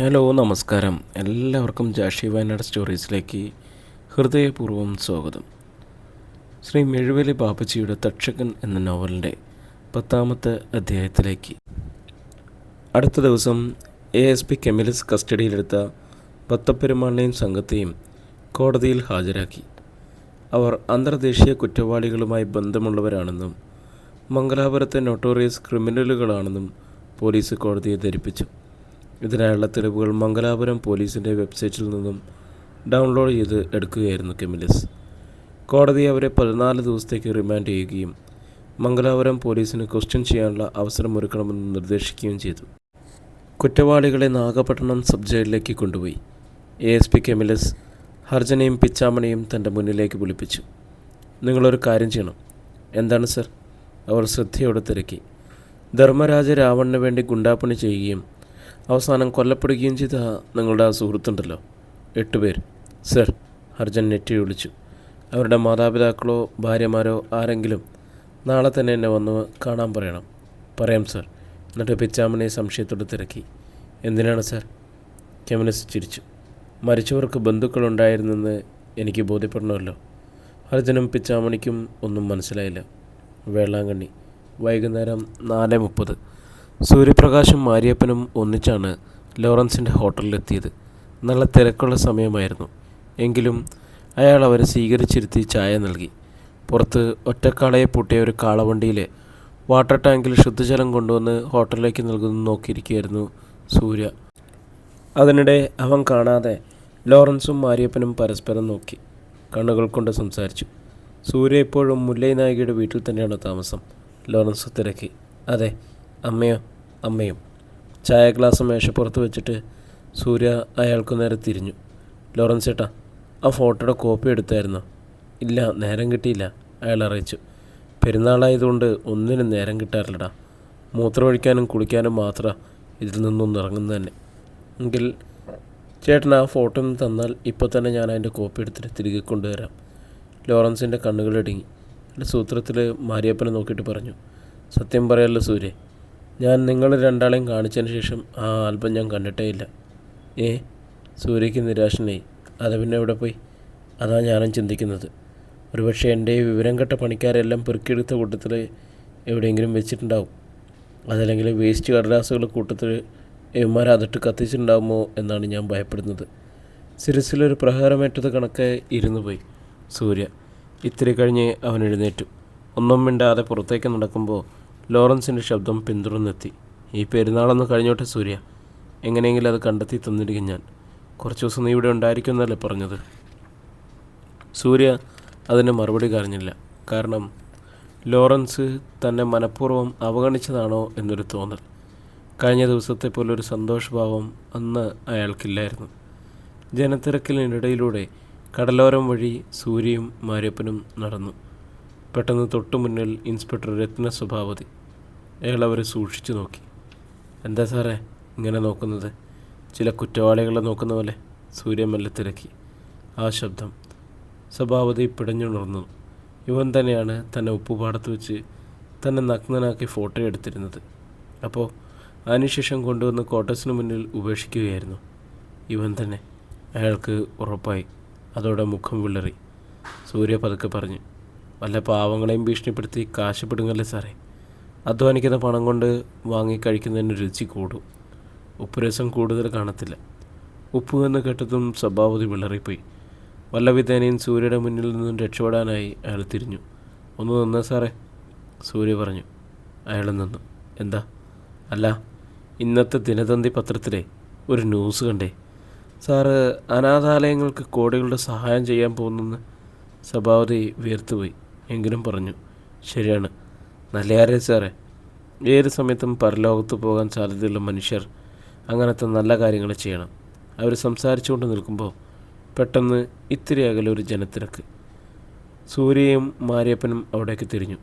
Hello നമസ്കാരം. എല്ലാവർക്കും ജാഷി വയനാട് സ്റ്റോറീസിലേക്ക് ഹൃദയപൂർവം സ്വാഗതം. ശ്രീ മെഴുവലി ബാപ്പച്ചിയുടെ തക്ഷകൻ എന്ന നോവലിന്റെ പത്താമത്തെ അധ്യായത്തിലേക്ക്. അടുത്ത ദിവസം എ എസ് പി കെമിലിസ് കസ്റ്റഡിയിലെടുത്ത പത്തപ്പെരുമാളിനെയും സംഘത്തെയും കോടതിയിൽ ഹാജരാക്കി. അവർ അന്തർദേശീയ കുറ്റവാളികളുമായി ബന്ധമുള്ളവരാണെന്നും മംഗലാപുരത്തെ നൊട്ടോറിയസ് ക്രിമിനലുകളാണെന്നും പോലീസ് കോടതിയെ ധരിപ്പിച്ചു. ഇതിനായുള്ള തെളിവുകൾ മംഗലാപുരം പോലീസിന്റെ വെബ്സൈറ്റിൽ നിന്നും ഡൗൺലോഡ് ചെയ്ത് എടുക്കുകയായിരുന്നു കെമിലിസ്. കോടതി അവരെ പതിനാല് ദിവസത്തേക്ക് റിമാൻഡ് ചെയ്യുകയും മംഗലാപുരം പോലീസിന് ക്വസ്റ്റ്യൻ ചെയ്യാനുള്ള അവസരമൊരുക്കണമെന്ന് നിർദ്ദേശിക്കുകയും ചെയ്തു. കുറ്റവാളികളെ നാഗപട്ടണം സബ് ജയിലിലേക്ക് കൊണ്ടുപോയി. എ എസ് പി കെമിലസ് ഹർജനെയും പിച്ചാമണിയും തന്റെ മുന്നിലേക്ക് വിളിപ്പിച്ചു. നിങ്ങളൊരു കാര്യം ചെയ്യണം. എന്താണ് സർ? അവർ ശ്രദ്ധയോടെ തിരക്കി. ധർമ്മരാജ രാവണന് വേണ്ടി ഗുണ്ടാപ്പണി ചെയ്യുകയും അവസാനം കൊല്ലപ്പെടുകയും ചെയ്ത നിങ്ങളുടെ ആ സുഹൃത്തുണ്ടല്ലോ? എട്ടുപേർ സർ അർജൻ നെറ്റി വിളിച്ചു. അവരുടെ മാതാപിതാക്കളോ ഭാര്യമാരോ ആരെങ്കിലും നാളെ തന്നെ എന്നെ വന്ന് കാണാൻ പറയണം. പറയാം സർ. എന്നിട്ട് പിച്ചാമനെ സംശയത്തോടെ തിരക്കി. എന്തിനാണ് സർ? കെമനസ് ചിരിച്ചു. മരിച്ചവർക്ക് ബന്ധുക്കളുണ്ടായിരുന്നെന്ന് എനിക്ക് ബോധ്യപ്പെടണമല്ലോ. ഹർജനും പിച്ചാമണിക്കും ഒന്നും മനസ്സിലായില്ല. വേളാങ്കണ്ണി. വൈകുന്നേരം നാല് മുപ്പത്. സൂര്യപ്രകാശും മാരിയപ്പനും ഒന്നിച്ചാണ് ലോറൻസിന്റെ ഹോട്ടലിലെത്തിയത്. നല്ല തിരക്കുള്ള സമയമായിരുന്നു. എങ്കിലും അയാൾ അവരെ സ്വീകരിച്ചിരുത്തി ചായ നൽകി. പുറത്ത് ഒറ്റക്കാളയെ പൂട്ടിയ ഒരു കാളവണ്ടിയിൽ വാട്ടർ ടാങ്കിൽ ശുദ്ധജലം കൊണ്ടുവന്ന് ഹോട്ടലിലേക്ക് നൽകുന്നു നോക്കിയിരിക്കുകയായിരുന്നു സൂര്യ. അതിനിടെ അവൻ കാണാതെ ലോറൻസും മാരിയപ്പനും പരസ്പരം നോക്കി. കണ്ണുകൾ കൊണ്ട് സംസാരിച്ചു. സൂര്യ ഇപ്പോഴും മുല്ലൈ നായികയുടെ വീട്ടിൽ തന്നെയാണ് താമസം. ലോറൻസ് തിരക്കി. അതെ അമ്മയോ അമ്മയും ചായ ഗ്ലാസ് മേശപ്പുറത്ത് വെച്ചിട്ട് സൂര്യ അയാൾക്കു നേരെ തിരിഞ്ഞു. ലോറൻസ് ചേട്ടാ ആ ഫോട്ടോയുടെ കോപ്പി എടുത്തായിരുന്നോ? ഇല്ല നേരം കിട്ടിയില്ല അയാൾ അറിയിച്ചു. പെരുന്നാളായതുകൊണ്ട് ഒന്നിനും നേരം കിട്ടാറില്ലടാ. മൂത്രമൊഴിക്കാനും കുളിക്കാനും മാത്രം ഇതിൽ നിന്നൊന്നും ഇറങ്ങുന്നത് തന്നെ. എങ്കിൽ ചേട്ടൻ ആ ഫോട്ടോ ഒന്ന് തന്നാൽ ഇപ്പോൾ തന്നെ ഞാൻ അതിന്റെ കോപ്പി എടുത്തിട്ട് തിരികെ കൊണ്ടുവരാം ലോറൻസിന്റെ കണ്ണുകളിടുങ്ങി എന്റെ സൂത്രത്തിൽ മാരിയപ്പനെ നോക്കിയിട്ട് പറഞ്ഞു. സത്യം പറയല്ലോ സൂര്യ ഞാൻ നിങ്ങൾ രണ്ടാളെയും കാണിച്ചതിന് ശേഷം ആ ആൽബം ഞാൻ കണ്ടിട്ടേ ഇല്ല. ഏ? സൂര്യയ്ക്ക് നിരാശനായി. അത് പിന്നെ എവിടെ പോയി? അതാണ് ഞാനും ചിന്തിക്കുന്നത്. ഒരുപക്ഷെ എന്റെ ഈ വിവരം കെട്ട പണിക്കാരെല്ലാം പെറുക്കിയെടുത്ത കൂട്ടത്തിൽ എവിടെയെങ്കിലും വെച്ചിട്ടുണ്ടാവും. അതല്ലെങ്കിൽ വേസ്റ്റ് കടലാസുകൾ കൂട്ടത്തിൽ ഇവന്മാർ അതിട്ട് കത്തിച്ചിട്ടുണ്ടാകുമോ എന്നാണ് ഞാൻ ഭയപ്പെടുന്നത്. സിരസിലൊരു പ്രഹാരമേറ്റത് കണക്കെ ഇരുന്നു പോയി. സൂര്യ ഇത്തിരി കഴിഞ്ഞ് അവൻ എഴുന്നേറ്റു. ഒന്നും മിണ്ടാതെ പുറത്തേക്ക് നടക്കുമ്പോൾ ലോറൻസിന്റെ ശബ്ദം പിന്തുടർന്നെത്തി. ഈ പെരുന്നാളൊന്ന് കഴിഞ്ഞോട്ടെ സൂര്യ. എങ്ങനെയെങ്കിലും അത് കണ്ടെത്തി തന്നിരിക്കും ഞാൻ. കുറച്ച് ദിവസം നീ ഇവിടെ ഉണ്ടായിരിക്കുമെന്നല്ലേ പറഞ്ഞത്? സൂര്യ അതിന് മറുപടി പറഞ്ഞില്ല. കാരണം ലോറൻസ് തന്നെ മനഃപൂർവം അവഗണിച്ചതാണോ എന്നൊരു തോന്നൽ. കഴിഞ്ഞ ദിവസത്തെ പോലെ ഒരു സന്തോഷഭാവം അന്ന് അയാൾക്കില്ലായിരുന്നു. ജനത്തിരക്കിനിടയിലൂടെ കടലോരം വഴി സൂര്യയും മാര്യപ്പനും നടന്നു. പെട്ടെന്ന് തൊട്ടു മുന്നിൽ ഇൻസ്പെക്ടർ രത്ന സ്വഭാവതി അയാൾ അവരെ സൂക്ഷിച്ചു നോക്കി. എന്താ സാറേ ഇങ്ങനെ നോക്കുന്നത്? ചില കുറ്റവാളികളെ നോക്കുന്ന പോലെ സൂര്യ മെല്ലെ തിരക്കി. ആ ശബ്ദം സ്വഭാവതി പിടഞ്ഞുണർന്നു. ഇവൻ തന്നെയാണ് തന്നെ ഉപ്പുപാടത്ത് വെച്ച് തന്നെ നഗ്നനാക്കി ഫോട്ടോ എടുത്തിരുന്നത്. അപ്പോൾ അതിനുശേഷം കൊണ്ടുവന്ന് കോട്ടേഴ്സിന് മുന്നിൽ ഉപേക്ഷിക്കുകയായിരുന്നു. ഇവൻ തന്നെ അയാൾക്ക് ഉറപ്പായി. അതോടെ മുഖം വിളറി. സൂര്യ പതുക്കെ പറഞ്ഞു വല്ല പാവങ്ങളെയും ഭീഷണിപ്പെടുത്തി കാശ് പിടുങ്ങല്ലേ സാറേ? അധ്വാനിക്കുന്ന പണം കൊണ്ട് വാങ്ങി കഴിക്കുന്നതിന് രുചി കൂടും. ഉപ്പുരസം കൂടുതൽ കാണത്തില്ല. ഉപ്പ് എന്ന് കേട്ടതും സ്വഭാവതി വിളറിപ്പോയി. വല്ലവിധേനയും സൂര്യയുടെ മുന്നിൽ നിന്നും രക്ഷപ്പെടാനായി അയാൾ തിരിഞ്ഞു. ഒന്ന് നിന്ന സാറേ? സൂര്യ പറഞ്ഞു. അയാൾ നിന്നു. എന്താ? അല്ല ഇന്നത്തെ ദിനതന്തി പത്രത്തിലെ ഒരു ന്യൂസ് കണ്ടേ. സാറ് അനാഥാലയങ്ങൾക്ക് കോടികളുടെ സഹായം ചെയ്യാൻ പോകുന്നെന്ന്. സഭാവതി വീർത്തുപോയി എങ്കിലും പറഞ്ഞു. ശരിയാണ്. നല്ല കാര്യം സാറേ. ഏത് സമയത്തും പരലോകത്ത് പോകാൻ സാധ്യതയുള്ള മനുഷ്യർ അങ്ങനത്തെ നല്ല കാര്യങ്ങൾ ചെയ്യണം. അവർ സംസാരിച്ചുകൊണ്ട് നിൽക്കുമ്പോൾ പെട്ടെന്ന് ഇത്തിരി അകലെ ഒരു ജനത്തിരക്ക്. സൂര്യയും മാരിയപ്പനും അവിടേക്ക് തിരിഞ്ഞു.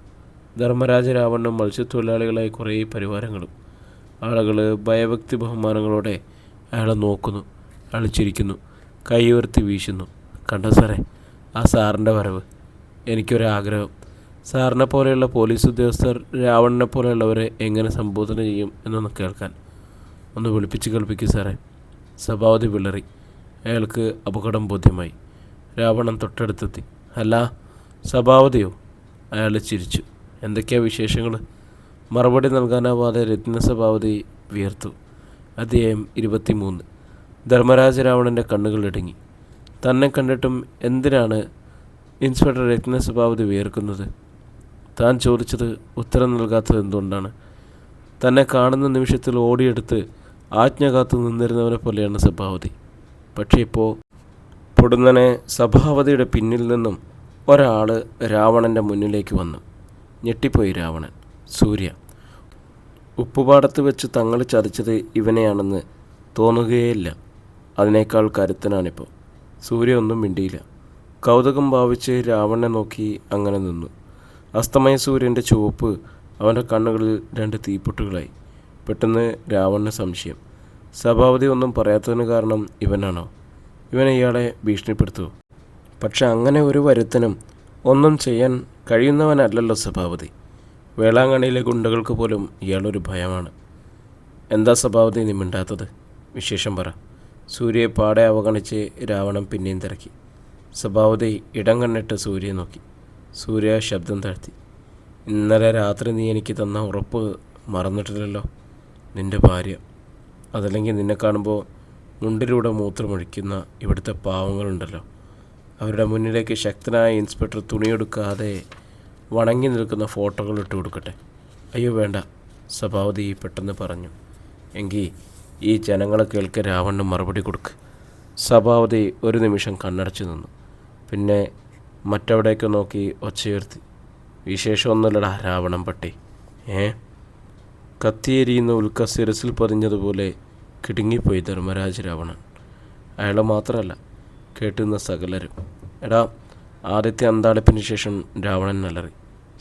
ധർമ്മരാജ രാവണനും മത്സ്യത്തൊഴിലാളികളായ കുറേ പരിവാരങ്ങളും ആളുകൾ ഭയഭക്തി ബഹുമാനങ്ങളോടെ അയാളെ നോക്കുന്നു അയാൾ ചിരിക്കുന്നു കൈ ഉയർത്തി വീശുന്നു. കണ്ടോ സാറേ? ആ സാറിന്റെ വരവ്. എനിക്കൊരാഗ്രഹം. സാറിനെ പോലെയുള്ള പോലീസ് ഉദ്യോഗസ്ഥർ രാവണനെ പോലെയുള്ളവരെ എങ്ങനെ സംബോധന ചെയ്യും എന്നൊന്ന് കേൾക്കാൻ ഒന്ന് വിളിപ്പിച്ച് കേൾപ്പിക്കൂ സാറേ. സഭാവതി വിളറി അയാൾക്ക് അപകടം ബോധ്യമായി. രാവണൻ തൊട്ടടുത്തെത്തി. അല്ല സഭാവതിയോ അയാൾ ചിരിച്ചു. എന്തൊക്കെയാ വിശേഷങ്ങൾ? മറുപടി നൽകാനാവാതെ രത്ന സഭാവതി വിയർത്തു. അധ്യായം ഇരുപത്തിമൂന്ന്. ധർമ്മരാജ രാവണന്റെ കണ്ണുകൾ ഇടുങ്ങി. തന്നെ കണ്ടിട്ടും എന്തിനാണ് ഇൻസ്പെക്ടർ രത്ന സഭാവതി വിയർക്കുന്നത്? താൻ ചോദിച്ചത് ഉത്തരം നൽകാത്തത് എന്തുകൊണ്ടാണ്? തന്നെ കാണുന്ന നിമിഷത്തിൽ ഓടിയെടുത്ത് ആജ്ഞ കാത്തു നിന്നിരുന്നവനെ പോലെയാണ് സഭാവതി പക്ഷേ ഇപ്പോൾ പൊടുന്നനെ സഭാവതിയുടെ പിന്നിൽ നിന്നും ഒരാൾ രാവണന്റെ മുന്നിലേക്ക് വന്നു. ഞെട്ടിപ്പോയി രാവണൻ സൂര്യ. ഉപ്പുപാടത്ത് വെച്ച് തങ്ങൾ ചതിച്ചത് ഇവനെയാണെന്ന് തോന്നുകയേയില്ല. അതിനേക്കാൾ കരുത്തനാണിപ്പോൾ സൂര്യ ഒന്നും മിണ്ടിയില്ല. കൗതുകം ഭാവിച്ച് രാവണനെ നോക്കി അങ്ങനെ നിന്നു. അസ്തമയ സൂര്യന്റെ ചുവപ്പ് അവന്റെ കണ്ണുകളിൽ രണ്ട് തീപ്പൊട്ടുകളായി. പെട്ടെന്ന് രാവണന് സംശയം. സഭാപതി ഒന്നും പറയാത്തതിന് കാരണം ഇവനാണോ? ഇവൻ ഇയാളെ ഭീഷണിപ്പെടുത്തുമോ പക്ഷെ അങ്ങനെ ഒരു വരുത്തനും ഒന്നും ചെയ്യാൻ കഴിയുന്നവനല്ലല്ലോ സഭാപതി. വേളാങ്കണ്ണിയിലെ ഗുണ്ടകൾക്ക് പോലും ഇയാളൊരു ഭയമാണ്. എന്താ സഭാപതി നീ മിണ്ടാത്തത്? വിശേഷം പറ. സൂര്യയെ പാടെ അവഗണിച്ച് രാവണൻ പിന്നെയും തിരക്കി. സഭാപതി ഇടം കണ്ണിട്ട് സൂര്യയെ നോക്കി. സൂര്യ ശബ്ദം താഴ്ത്തി. ഇന്നലെ രാത്രി നീ എനിക്ക് തന്ന ഉറപ്പ് മറന്നിട്ടില്ലല്ലോ. നിന്റെ ഭാര്യ. അതല്ലെങ്കിൽ നിന്നെ കാണുമ്പോൾ മുണ്ടിലൂടെ മൂത്രമൊഴിക്കുന്ന ഇവിടുത്തെ പാവങ്ങളുണ്ടല്ലോ. അവരുടെ മുന്നിലേക്ക് ശക്തനായ ഇൻസ്പെക്ടർ തുണിയെടുക്കാതെ വണങ്ങി നിൽക്കുന്ന ഫോട്ടോകൾ ഇട്ട് കൊടുക്കട്ടെ. അയ്യോ വേണ്ട സഭാവതി പെട്ടെന്ന് പറഞ്ഞു. എങ്കിൽ ഈ ജനങ്ങളെ കേൾക്കെ രാവണ്ണം മറുപടി കൊടുക്ക്. സഭാവതി ഒരു നിമിഷം കണ്ണടച്ചു നിന്നു. പിന്നെ മറ്റെവിടേക്ക് നോക്കി ഒച്ചയുയർത്തി. വിശേഷമൊന്നുമല്ലടാ രാവണൻ പട്ടി. ഏ? കത്തിയെരിയുന്ന ഉൽക്ക സിരസിൽ പതിഞ്ഞതുപോലെ കിടുങ്ങിപ്പോയി ധർമ്മരാജ് രാവണൻ. അയാൾ മാത്രമല്ല കേട്ടുന്ന സകലരും. എടാ ആദ്യത്തെ അന്താളിപ്പിന് ശേഷം രാവണൻ അലറി.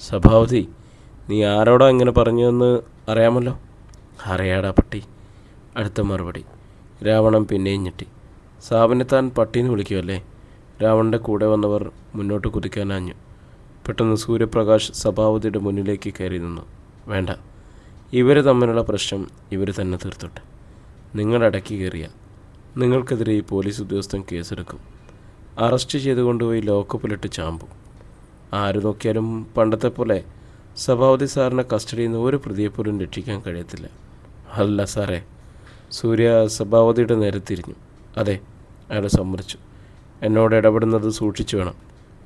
സഭാവതി നീ ആരോടാ ഇങ്ങനെ പറഞ്ഞതെന്ന് അറിയാമല്ലോ? അറിയാടാ പട്ടി. അടുത്ത മറുപടി. രാവണൻ പിന്നെയും ഞെട്ടി. സാബിനെ താൻ പട്ടീന്ന് വിളിക്കുമല്ലേ രാവണന്റെ കൂടെ വന്നവർ മുന്നോട്ട് കുതിക്കാനാഞ്ഞു. പെട്ടെന്ന് സൂര്യപ്രകാശ് സഭാപതിയുടെ മുന്നിലേക്ക് കയറി നിന്നു. വേണ്ട ഇവർ തമ്മിലുള്ള പ്രശ്നം ഇവർ തന്നെ തീർത്തോട്ടെ. നിങ്ങൾ അടക്കി കയറിയ. നിങ്ങൾക്കെതിരെ ഈ പോലീസ് ഉദ്യോഗസ്ഥൻ കേസെടുക്കും. അറസ്റ്റ് ചെയ്തു കൊണ്ടുപോയി ലോക്കപ്പിലിട്ട് ചാമ്പും. ആര് നോക്കിയാലും പണ്ടത്തെ പോലെ സഭാപതി സാറിനെ കസ്റ്റഡിയിൽ നിന്ന് ഒരു പ്രതിയെ പോലും രക്ഷിക്കാൻ കഴിയത്തില്ല. അല്ല സാറേ. സൂര്യ സഭാവതിയുടെ നേരെ തിരിഞ്ഞു. അതെ അയാൾ സമ്മതിച്ചു. എന്നോട് ഇടപെടുന്നത് സൂക്ഷിച്ചു വേണം.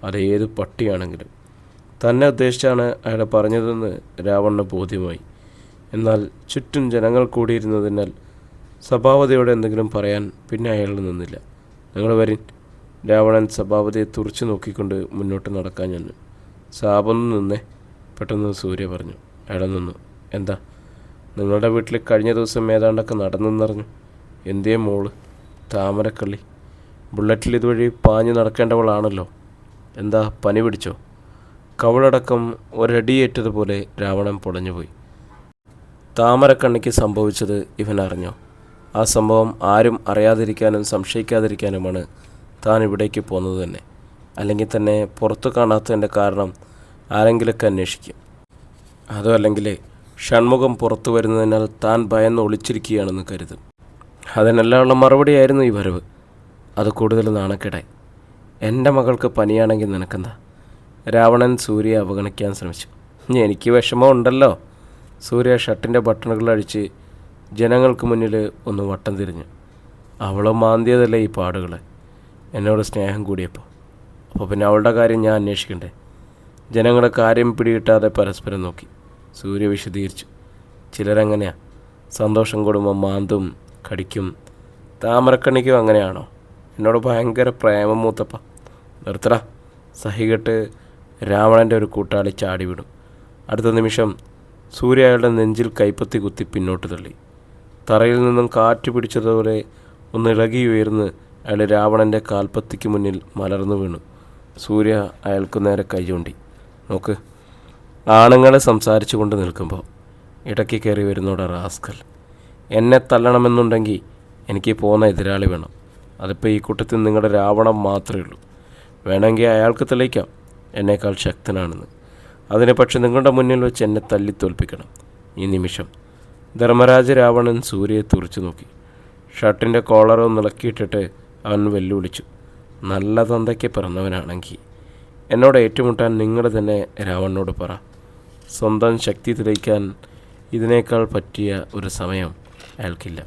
അത് ഏത് പട്ടിയാണെങ്കിലും. തന്നെ ഉദ്ദേശിച്ചാണ് അയാൾ പറഞ്ഞതെന്ന് രാവണന് ബോധ്യമായി. എന്നാൽ ചുറ്റും ജനങ്ങൾ കൂടിയിരുന്നതിനാൽ സ്വഭാവതയോടെ എന്തെങ്കിലും പറയാൻ പിന്നെ അയാൾ നിന്നില്ല. നിങ്ങൾ വരിൻ രാവണൻ സ്വഭാവതയെ തുറച്ചു നോക്കിക്കൊണ്ട് മുന്നോട്ട് നടക്കാൻ ചെന്നു. സാബൊന്ന് നിന്നേ പെട്ടെന്ന് സൂര്യ പറഞ്ഞു. അയാൾ നിന്നു. എന്താ? നിങ്ങളുടെ വീട്ടിൽ കഴിഞ്ഞ ദിവസം ഏതാണ്ടൊക്കെ നടന്നെന്നറിഞ്ഞു. എന്തേ മോൾ? താമരക്കള്ളി. ബുള്ളറ്റിൽ ഇതുവഴി പാഞ്ഞു നടക്കേണ്ടവളാണല്ലോ. എന്താ പനി പിടിച്ചോ? കവളടക്കം ഒരടിയേറ്റതുപോലെ രാവണൻ പൊളഞ്ഞുപോയി. താമരക്കണ്ണിക്ക് സംഭവിച്ചത് ഇവൻ അറിഞ്ഞോ? ആ സംഭവം ആരും അറിയാതിരിക്കാനും സംശയിക്കാതിരിക്കാനുമാണ് താൻ ഇവിടേക്ക് പോകുന്നത് തന്നെ. അല്ലെങ്കിൽ തന്നെ പുറത്തു കാണാത്തതിന്റെ കാരണം ആരെങ്കിലൊക്കെ അന്വേഷിക്കും. അതോ അല്ലെങ്കിൽ ഷൺമുഖം പുറത്തു വരുന്നതിനാൽ താൻ ഭയന്ന് ഒളിച്ചിരിക്കുകയാണെന്ന് കരുതും. അതിനെല്ലാമുള്ള മറുപടിയായിരുന്നു ഈ വരവ്. അത് കൂടുതൽ നാണക്കേടായി. എന്റെ മകൾക്ക് പനിയാണെങ്കിൽ നിനക്കെന്താ? രാവണൻ സൂര്യയെ അവഗണിക്കാൻ ശ്രമിച്ചു. എനിക്ക് വിഷമമുണ്ടല്ലോ സൂര്യ ഷർട്ടിന്റെ ബട്ടണുകൾ അഴിച്ച് ജനങ്ങൾക്ക് മുന്നിൽ ഒന്ന് വട്ടം തിരിഞ്ഞു. അവളും മാന്തിയതല്ലേ ഈ പാടുകൾ എന്നോട് സ്നേഹം കൂടിയപ്പോൾ. അപ്പോൾ പിന്നെ അവളുടെ കാര്യം ഞാൻ അന്വേഷിക്കണ്ടേ? ജനങ്ങളുടെ കാര്യം പിടികിട്ടാതെ പരസ്പരം നോക്കി. സൂര്യ വിശദീകരിച്ചു. ചിലരങ്ങനെയാ. സന്തോഷം കൂടുമ്പോൾ മാന്തും കടിക്കും. താമരക്കണ്ണിക്കും അങ്ങനെയാണോ? എന്നോട് ഭയങ്കര പ്രേമം മൂത്തപ്പ. നിർത്തട. സഹികെട്ട് രാവണന്റെ ഒരു കൂട്ടാളി ചാടി വിടും. അടുത്ത നിമിഷം സൂര്യ അയാളുടെ നെഞ്ചിൽ കൈപ്പത്തി കുത്തി പിന്നോട്ട് തള്ളി. തറയിൽ നിന്നും കാറ്റ് പിടിച്ചതുപോലെ ഒന്ന് ഇളകി ഉയർന്ന് അയാൾ രാവണന്റെ കാൽപ്പത്തിക്ക് മുന്നിൽ മലർന്നു വീണു. സൂര്യ അയാൾക്ക് നേരെ കൈ ചൂണ്ടി. നോക്ക് ആണുങ്ങളെ സംസാരിച്ചു കൊണ്ട് നിൽക്കുമ്പോൾ ഇടയ്ക്ക് കയറി വരുന്നോടെ റാസ്കൽ. എന്നെ തള്ളണമെന്നുണ്ടെങ്കിൽ എനിക്ക് പോകുന്ന എതിരാളി വേണം. അതിപ്പോൾ ഈ കൂട്ടത്തിൽ നിങ്ങളുടെ രാവണം മാത്രമേ ഉള്ളൂ. വേണമെങ്കിൽ അയാൾക്ക് തെളിയിക്കാം എന്നേക്കാൾ ശക്തനാണെന്ന്. അതിനെ പക്ഷെ നിങ്ങളുടെ മുന്നിൽ വെച്ച് എന്നെ തല്ലി തോൽപ്പിക്കണം. ഈ നിമിഷം ധർമ്മരാജ രാവണൻ സൂര്യയെ തുറച്ചു നോക്കി. ഷർട്ടിന്റെ കോളറോ നിളക്കിയിട്ടിട്ട് അവൻ വെല്ലുവിളിച്ചു. നല്ല തന്തയ്ക്ക് പിറന്നവനാണെങ്കിൽ എന്നോട് ഏറ്റുമുട്ടാൻ നിങ്ങൾ തന്നെ രാവണനോട് പറ. സ്വന്തം ശക്തി തെളിയിക്കാൻ ഇതിനേക്കാൾ പറ്റിയ ഒരു സമയം അയാൾക്കില്ല.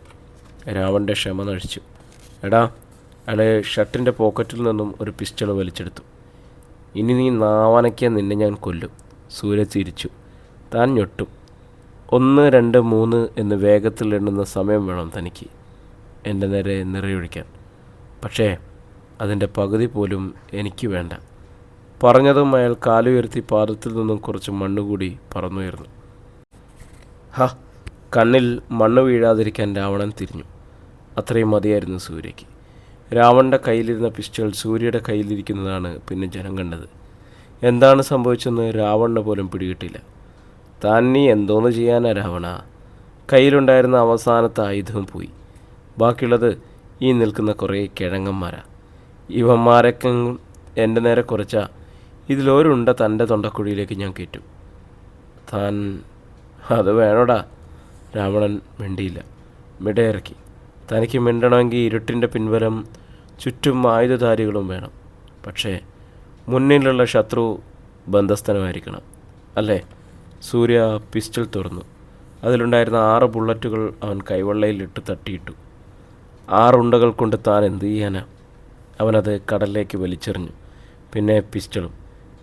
രാവണന്റെ ക്ഷമ നഴിച്ചു എടാ അയാൾ ഷർട്ടിന്റെ പോക്കറ്റിൽ നിന്നും ഒരു പിസ്റ്റൾ വലിച്ചെടുത്തു. ഇനി നീ നാവനയ്ക്കാൻ നിന്നെ ഞാൻ കൊല്ലും. സൂര്യ ചിരിച്ചു. താൻ ഞൊട്ടും. ഒന്ന് രണ്ട് മൂന്ന് എന്ന് വേഗത്തിൽ എണ്ണുന്ന സമയം വേണം തനിക്ക്. എന്റെ നേരെ നിറയൊഴിക്കാൻ. പക്ഷേ അതിന്റെ പകുതി പോലും എനിക്ക് വേണ്ട. പറഞ്ഞതും അയാൾ കാലുയർത്തി പാദത്തിൽ നിന്നും കുറച്ച് മണ്ണുകൂടി പറന്നുയർന്നു. ഹ കണ്ണിൽ മണ്ണ് വീഴാതിരിക്കാൻ രാവണൻ തിരിഞ്ഞു. അത്രയും മതിയായിരുന്നു സൂര്യയ്ക്ക്. രാവണന്റെ കയ്യിലിരുന്ന പിസ്റ്റൾ സൂര്യയുടെ കയ്യിലിരിക്കുന്നതാണ് പിന്നെ ജനം കണ്ടത്. എന്താണ് സംഭവിച്ചെന്ന് രാവണന് പോലും പിടികിട്ടില്ല. താൻ നീ എന്തോന്ന് ചെയ്യാനാ രാവണ? കയ്യിലുണ്ടായിരുന്ന അവസാനത്തെ ആയുധവും പോയി. ബാക്കിയുള്ളത് ഈ നിൽക്കുന്ന കുറേ കിഴങ്ങന്മാരാ. ഇവന്മാരൊക്കെ എന്റെ നേരെ കുറച്ച. ഇതിലൊരുണ്ട തന്റെ തൊണ്ടക്കുഴിയിലേക്ക് ഞാൻ കയറ്റും. താൻ അത് വേണോടാ? രാവണൻ മിണ്ടിയില്ല. മിടയിറക്കി. തനിക്ക് മിണ്ടണമെങ്കിൽ ഇരുട്ടിന്റെ പിൻബലം ചുറ്റും ആയുധധാരികളും വേണം. പക്ഷേ മുന്നിലുള്ള ശത്രു ബന്ധസ്ഥനമായിരിക്കണം. അല്ലേ? സൂര്യ പിസ്റ്റൾ തുറന്നു. അതിലുണ്ടായിരുന്ന ആറ് ബുള്ളറ്റുകൾ അവൻ കൈവെള്ളയിലിട്ട് തട്ടിയിട്ടു. ആറുണ്ടകൾ കൊണ്ട് താൻ എന്ത് ചെയ്യാനാ? അവനത് കടലിലേക്ക് വലിച്ചെറിഞ്ഞു. പിന്നെ പിസ്റ്റളും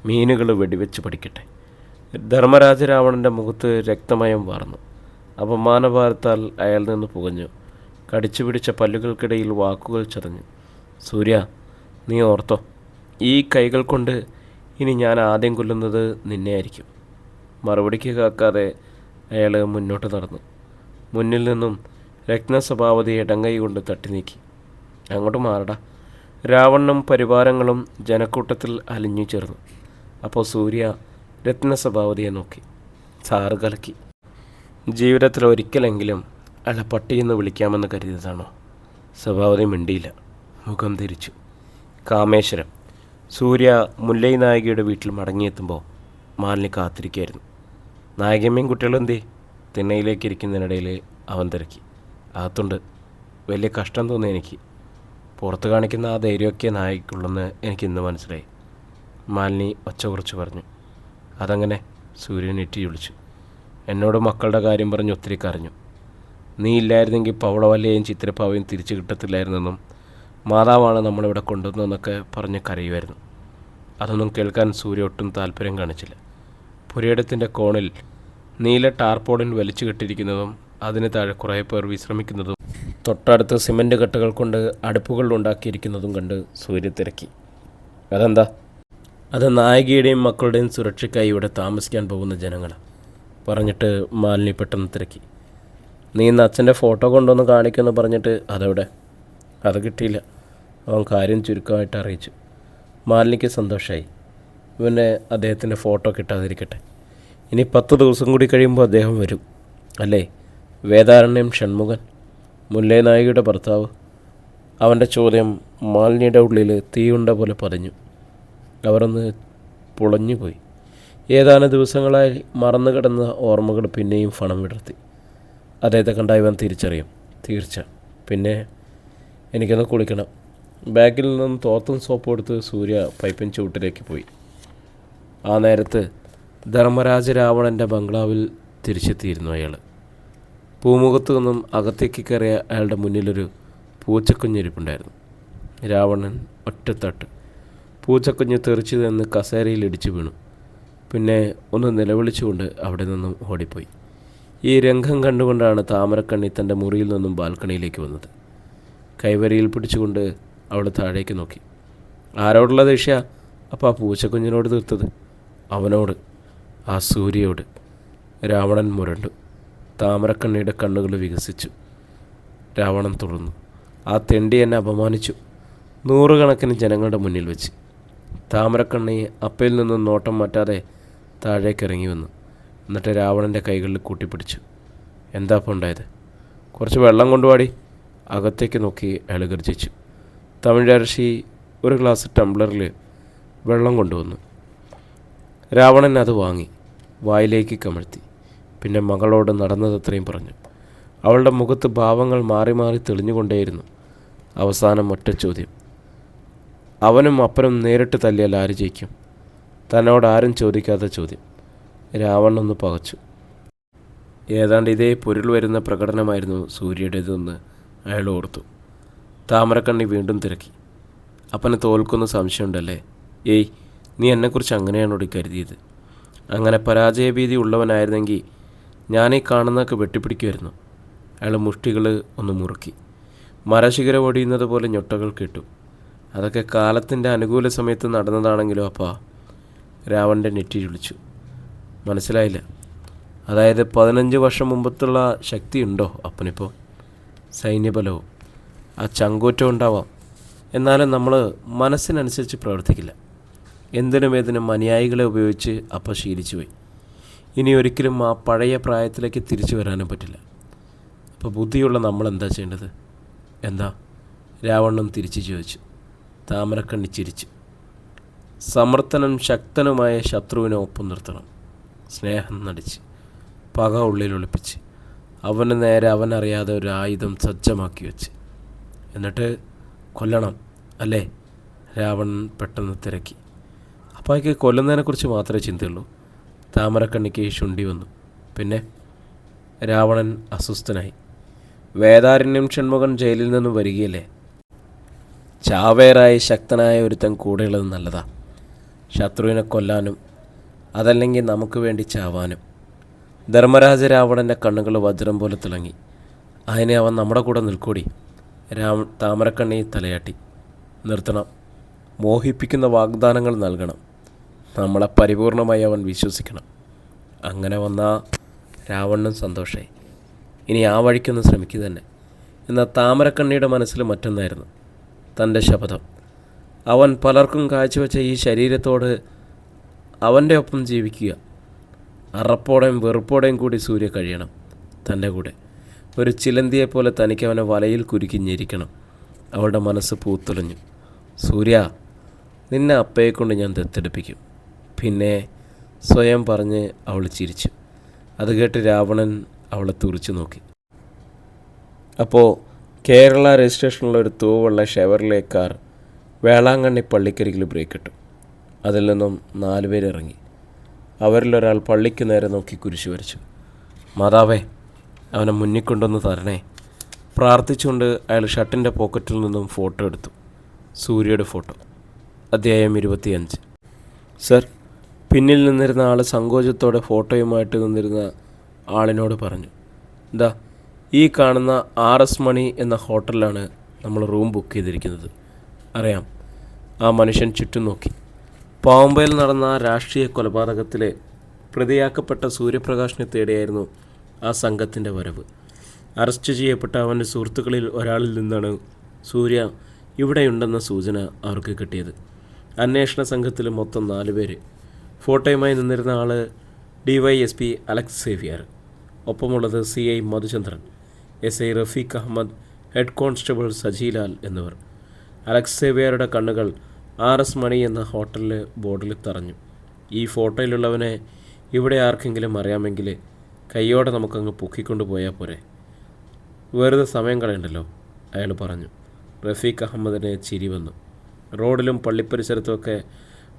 മീനുകൾ വെടിവെച്ച് പഠിക്കട്ടെ. ധർമ്മരാജ രാവണന്റെ മുഖത്ത് രക്തമയം വാർന്നു. അപമാനഭാരത്താൽ അയാൾ നിന്ന് പുകഞ്ഞു. കടിച്ചു പിടിച്ച പല്ലുകൾക്കിടയിൽ വാക്കുകൾ ചതഞ്ഞു. സൂര്യ നീ ഓർത്തോ ഈ കൈകൾ കൊണ്ട് ഇനി ഞാൻ ആദ്യം കൊല്ലുന്നത് നിന്നെയായിരിക്കും മറുപടിക്ക് കാക്കാതെ അയാൾ മുന്നോട്ട് നടന്നു. മുന്നിൽ നിന്നും രത്നസ്വഭാവതി ഇടങ്കൈ കൊണ്ട് തട്ടി നീക്കി. അങ്ങോട്ട് മാറട. രാവണനും പരിവാരങ്ങളും ജനക്കൂട്ടത്തിൽ അലിഞ്ഞു ചേർന്നു. അപ്പോൾ സൂര്യ രത്നസ്വഭാവതിയെ നോക്കി. സാറ് കലക്കി. ജീവിതത്തിൽ ഒരിക്കലെങ്കിലും അയാളെ പട്ടിയെന്ന് വിളിക്കാമെന്ന് കരുതിയതാണോ? സ്വഭാവതി മിണ്ടിയില്ല. മുഖം തിരിച്ചു. കാമേശ്വരം സൂര്യ മുല്ലൈ നായികയുടെ വീട്ടിൽ മടങ്ങിയെത്തുമ്പോൾ മാലിനി കാത്തിരിക്കുകയായിരുന്നു നായികമ്മയും കുട്ടികളും എന്തേ? തിണ്ണയിലേക്ക് ഇരിക്കുന്നതിനിടയിൽ അവൻ തിരക്കി. അകത്തുണ്ട്. വലിയ കഷ്ടം തോന്നി എനിക്ക്. പുറത്ത് കാണിക്കുന്ന ആ ധൈര്യമൊക്കെ നായിക്കുള്ളെന്ന് എനിക്ക് ഇന്ന് മനസ്സിലായി. മാലിനി ഒച്ച കുറച്ച് പറഞ്ഞു. അതങ്ങനെ സൂര്യൻ ഇറ്റി വിളിച്ചു എന്നോട് മക്കളുടെ കാര്യം പറഞ്ഞ് ഒത്തിരി കരഞ്ഞു. നീ ഇല്ലായിരുന്നെങ്കിൽ പവളവല്ലയും ചിത്രപ്പാവയും തിരിച്ചു കിട്ടത്തില്ലായിരുന്നെന്നും മാതാവാണ് നമ്മളിവിടെ കൊണ്ടുവന്നതെന്നൊക്കെ പറഞ്ഞ് കരയുമായിരുന്നു. അതൊന്നും കേൾക്കാൻ സൂര്യ ഒട്ടും താല്പര്യം കാണിച്ചില്ല. പുരയിടത്തിന്റെ കോണിൽ നീല ടാർപോളിൻ വലിച്ചു കെട്ടിയിരിക്കുന്നതും അതിന് താഴെ കുറേ പേർ വിശ്രമിക്കുന്നതും തൊട്ടടുത്ത് സിമന്റ് കെട്ടുകൾ കൊണ്ട് അടുപ്പുകൾ ഉണ്ടാക്കിയിരിക്കുന്നതും കണ്ട് സൂര്യ തിരക്കി. അതെന്താ? അത് നായികയുടെയും മക്കളുടെയും സുരക്ഷയ്ക്കായി ഇവിടെ താമസിക്കാൻ പോകുന്ന ജനങ്ങളാണ് പറഞ്ഞിട്ട് മാലിനി പെട്ടെന്ന് തിരക്കി. നീ ഇന്ന് അച്ഛന്റെ ഫോട്ടോ കൊണ്ടുവന്ന് കാണിക്കുമെന്ന് പറഞ്ഞിട്ട് അതെവിടെ? അത് കിട്ടിയില്ല. അവൻ കാര്യം ചുരുക്കമായിട്ട് അറിയിച്ചു. മാലിനിക്ക് സന്തോഷമായി ഇവന്റെ അദ്ദേഹത്തിന്റെ ഫോട്ടോ കിട്ടാതിരിക്കട്ടെ. ഇനി പത്ത് ദിവസം കൂടി കഴിയുമ്പോൾ അദ്ദേഹം വരും. അല്ലേ? വേദാരണ്യം ഷൺമുഖൻ. മുല്ലേ നായികയുടെ ഭർത്താവ്. അവന്റെ ചോദ്യം മാലിനിയുടെ ഉള്ളിൽ തീയുണ്ട പോലെ പതിഞ്ഞു. അവരൊന്ന് പൊളഞ്ഞുപോയി ഏതാനും ദിവസങ്ങളായി മറന്നു കിടന്ന ഓർമ്മകൾ പിന്നെയും ഫണം വിടർത്തി. അദ്ദേഹത്തെ കണ്ട ഇവൻ തിരിച്ചറിയും. തീർച്ച. പിന്നെ എനിക്കൊന്ന് കുളിക്കണം. ബാഗിൽ നിന്നും തോത്തും സോപ്പ് എടുത്ത് സൂര്യ പൈപ്പിൻ ചൂട്ടിലേക്ക് പോയി. ആ നേരത്ത് ധർമ്മരാജ രാവണന്റെ ബംഗ്ലാവിൽ തിരിച്ചെത്തിയിരുന്നു അയാൾ പൂമുഖത്തു നിന്നും അകത്തേക്ക് കയറിയ അയാളുടെ മുന്നിലൊരു പൂച്ചക്കുഞ്ഞിരിപ്പുണ്ടായിരുന്നു. രാവണൻ ഒറ്റത്തട്ട്. പൂച്ചക്കുഞ്ഞ് തെറിച്ചു നിന്ന് കസേരയിൽ ഇടിച്ചു വീണു. പിന്നെ ഒന്ന് നിലവിളിച്ചുകൊണ്ട് അവിടെ നിന്നും ഓടിപ്പോയി. ഈ രംഗം കണ്ടുകൊണ്ടാണ് താമരക്കണ്ണി തന്റെ മുറിയിൽ നിന്നും ബാൽക്കണിയിലേക്ക് വന്നത്. കൈവരിയിൽ പിടിച്ചുകൊണ്ട് അവൾ താഴേക്ക് നോക്കി. ആരോടുള്ള ദേഷ്യ അപ്പം ആ പൂച്ചക്കുഞ്ഞിനോട് തീർത്തത്. അവനോട്? ആ സൂര്യയോട്. രാവണൻ മുരണ്ടു. താമരക്കണ്ണിയുടെ കണ്ണുകൾ വികസിച്ചു. രാവണൻ തുടർന്നു ആ തെണ്ടി എന്നെ അപമാനിച്ചു. നൂറുകണക്കിന് ജനങ്ങളുടെ മുന്നിൽ വെച്ച്. താമരക്കണ്ണി അപ്പയിൽ നിന്നും നോട്ടം മാറ്റാതെ താഴേക്ക് ഇറങ്ങി വന്നു. എന്നിട്ട് രാവണന്റെ കൈകളിൽ കൂട്ടിപ്പിടിച്ചു. എന്താ അപ്പം ഉണ്ടായത് കുറച്ച് വെള്ളം കൊണ്ടുപാടി അകത്തേക്ക് നോക്കി അയാൾ ഗർജിച്ചു തമിഴരശി ഒരു ഗ്ലാസ് ടംബ്ലറിൽ വെള്ളം കൊണ്ടുവന്നു. രാവണൻ അത് വാങ്ങി വായിലേക്ക് കമഴ്ത്തി. പിന്നെ മകളോട് നടന്നതത്രയും പറഞ്ഞു. അവളുടെ മുഖത്ത് ഭാവങ്ങൾ മാറി മാറി തെളിഞ്ഞുകൊണ്ടേയിരുന്നു അവസാനം ഒറ്റ ചോദ്യം. അവനും അപ്പനും നേരിട്ട് തല്ലിയാൽ ആര് ജയിക്കും? തന്നോട് ആരും ചോദിക്കാത്ത ചോദ്യം. രാവണൊന്ന് പകച്ചു. ഏതാണ്ട് ഇതേ പൊരുൾ വരുന്ന പ്രകടനമായിരുന്നു സൂര്യയുടേതെന്ന് അയാൾ ഓർത്തു താമരക്കണ്ണി വീണ്ടും തിരക്കി. അപ്പനെ തോൽക്കുന്ന സംശയമുണ്ടല്ലേ? ഏയ് നീ എന്നെക്കുറിച്ച് അങ്ങനെയാണോടി കരുതിയത്? അങ്ങനെ പരാജയഭീതി ഉള്ളവനായിരുന്നെങ്കിൽ ഞാനീ കാണുന്നതൊക്കെ വെട്ടിപ്പിടിക്കുമായിരുന്നു അയാൾ മുഷ്ടികൾ ഒന്ന് മുറുക്കി. മരശിഖര ഒടിയുന്നത് പോലെ ഞൊട്ടകൾ കേട്ടു. അതൊക്കെ കാലത്തിന്റെ അനുകൂല സമയത്ത് നടന്നതാണെങ്കിലോ അപ്പാ? രാവണന്റെ നെറ്റി വിളിച്ചു. മനസ്സിലായില്ല. അതായത് പതിനഞ്ച് വർഷം മുമ്പത്തുള്ള ശക്തിയുണ്ടോ അപ്പനിപ്പോൾ സൈന്യബലവും ആ ചങ്കൂറ്റം ഉണ്ടാവാം. എന്നാലും നമ്മൾ മനസ്സിനനുസരിച്ച് പ്രവർത്തിക്കില്ല. എന്തിനും ഏതിനും അനുയായികളെ ഉപയോഗിച്ച് അപ്പം ശീലിച്ചു പോയി. ഇനി ഒരിക്കലും ആ പഴയ പ്രായത്തിലേക്ക് തിരിച്ചു വരാനും പറ്റില്ല. അപ്പോൾ ബുദ്ധിയുള്ള നമ്മൾ എന്താ ചെയ്യേണ്ടത്? എന്താ? രാവണൻ തിരിച്ചു ചോദിച്ചു. താമരക്കണ്ണി ചിരിച്ചു. സമർത്ഥനും ശക്തനുമായ ശത്രുവിനെ ഒപ്പം നിർത്തണം. സ്നേഹം നടിച്ച് പക ഉള്ളിൽ ഒളിപ്പിച്ച്. അവന് നേരെ അവനറിയാതെ ഒരു ആയുധം സജ്ജമാക്കി വെച്ച്. എന്നിട്ട് കൊല്ലണം അല്ലേ? രാവണൻ പെട്ടെന്ന് തിരക്കി. അപ്പോൾ അയക്ക് കൊല്ലുന്നതിനെക്കുറിച്ച് മാത്രമേ ചിന്തയുള്ളൂ. താമരക്കണ്ണിക്ക് ശുണ്ടി വന്നു. പിന്നെ രാവണൻ അസ്വസ്ഥനായി. വേദാരണ്യം ഷൺമുഖൻ ജയിലിൽ നിന്നും വരികയല്ലേ? ചാവേറായി ശക്തനായ ഒരുത്തൻ കൂടെയുള്ളത് നല്ലതാ. ശത്രുവിനെ കൊല്ലാനും അതല്ലെങ്കിൽ നമുക്ക് വേണ്ടി ചാവാനും. ധർമ്മരാജ രാവണന്റെ കണ്ണുകൾ വജ്രം പോലെ തിളങ്ങി. അതിനെ അവൻ നമ്മുടെ കൂടെ നിൽക്കൂടി. രാമ താമരക്കണ്ണി തലയാട്ടി. നിർത്തണം. മോഹിപ്പിക്കുന്ന വാഗ്ദാനങ്ങൾ നൽകണം. നമ്മളെ പരിപൂർണമായി അവൻ വിശ്വസിക്കണം. അങ്ങനെ വന്ന രാവണനും സന്തോഷമായി ഇനി ആ വഴിക്കൊന്ന് ശ്രമിക്കുക തന്നെ. എന്നാൽ താമരക്കണ്ണിയുടെ മനസ്സിൽ മറ്റൊന്നായിരുന്നു. തന്റെ ശപഥം. അവൻ പലർക്കും കാഴ്ചവെച്ച ഈ ശരീരത്തോട് അവന്റെ ഒപ്പം ജീവിക്കുക. അറപ്പോടെയും വെറുപ്പോടെയും കൂടി സൂര്യ കഴിയണം തന്റെ കൂടെ. ഒരു ചിലന്തിയെപ്പോലെ തനിക്ക് അവനെ വലയിൽ കുരുക്കി ഞെരിക്കണം. അവളുടെ മനസ്സ് പൂത്തൊളിഞ്ഞു. സൂര്യ നിന്നെ അപ്പയെ കൊണ്ട് ഞാൻ ദത്തെടുപ്പിക്കും. പിന്നെ സ്വയം പറഞ്ഞ് അവൾ ചിരിച്ചു. അത് കേട്ട് രാവണൻ അവളെ തുറിച്ചു നോക്കി. അപ്പോൾ കേരള രജിസ്ട്രേഷനുള്ള ഒരു തൂവുള്ള ഷെവർലെ കാർ വേളാങ്കണ്ണി പള്ളിക്കരികിൽ ബ്രേക്ക് ഇട്ടു. അതിൽ നിന്നും നാലുപേർ ഇറങ്ങി. അവരിലൊരാൾ പള്ളിക്ക് നേരെ നോക്കി കുരിശു വരച്ചു. മാതാവേ അവനെ മുന്നിൽ കൊണ്ടൊന്ന് തരണേ. പ്രാർത്ഥിച്ചുകൊണ്ട് അയാൾ ഷർട്ടിന്റെ പോക്കറ്റിൽ നിന്നും ഫോട്ടോ എടുത്തു. സൂര്യയുടെ ഫോട്ടോ. അധ്യായം ഇരുപത്തിയഞ്ച്. സർ പിന്നിൽ നിന്നിരുന്ന ആൾ സങ്കോചത്തോടെ ഫോട്ടോയുമായിട്ട് നിന്നിരുന്ന ആളിനോട് പറഞ്ഞു. എന്താ ഈ കാണുന്ന ആർ എസ് മണി എന്ന ഹോട്ടലിലാണ് നമ്മൾ റൂം ബുക്ക് ചെയ്തിരിക്കുന്നത്. അറിയാം. ആ മനുഷ്യൻ ചുറ്റും നോക്കി. പാമ്പയിൽ നടന്ന രാഷ്ട്രീയ കൊലപാതകത്തിലെ പ്രതിയാക്കപ്പെട്ട സൂര്യപ്രകാശിനെ തേടിയായിരുന്നു ആ സംഘത്തിന്റെ വരവ്. അറസ്റ്റ് ചെയ്യപ്പെട്ട അവന്റെ സുഹൃത്തുക്കളിൽ ഒരാളിൽ നിന്നാണ് സൂര്യ ഇവിടെയുണ്ടെന്ന സൂചന അവർക്ക് കിട്ടിയത്. അന്വേഷണ സംഘത്തിൽ മൊത്തം നാല് പേര്. ഫോട്ടോയുമായി നിന്നിരുന്ന ആൾ D Y S P Alex Xavier. ഒപ്പമുള്ളത് C I Madhuchandran S I Rafeeq Ahammed head constable Sajilal എന്നിവർ. അലക്സ് സേവിയറുടെ കണ്ണുകൾ ആർ എസ് മണി എന്ന ഹോട്ടലിൽ ബോർഡിൽ തറഞ്ഞു. ഈ ഫോട്ടോയിലുള്ളവനെ ഇവിടെ ആർക്കെങ്കിലും അറിയാമെങ്കിൽ കൈയോടെ നമുക്കങ്ങ് പൊക്കിക്കൊണ്ട് പോയാൽ പോരെ. വെറുതെ സമയം കളയണ്ടല്ലോ അയാൾ പറഞ്ഞു. റഫീഖ് അഹമ്മദിനെ ചിരി വന്നു. റോഡിലും പള്ളിപ്പരിസരത്തുമൊക്കെ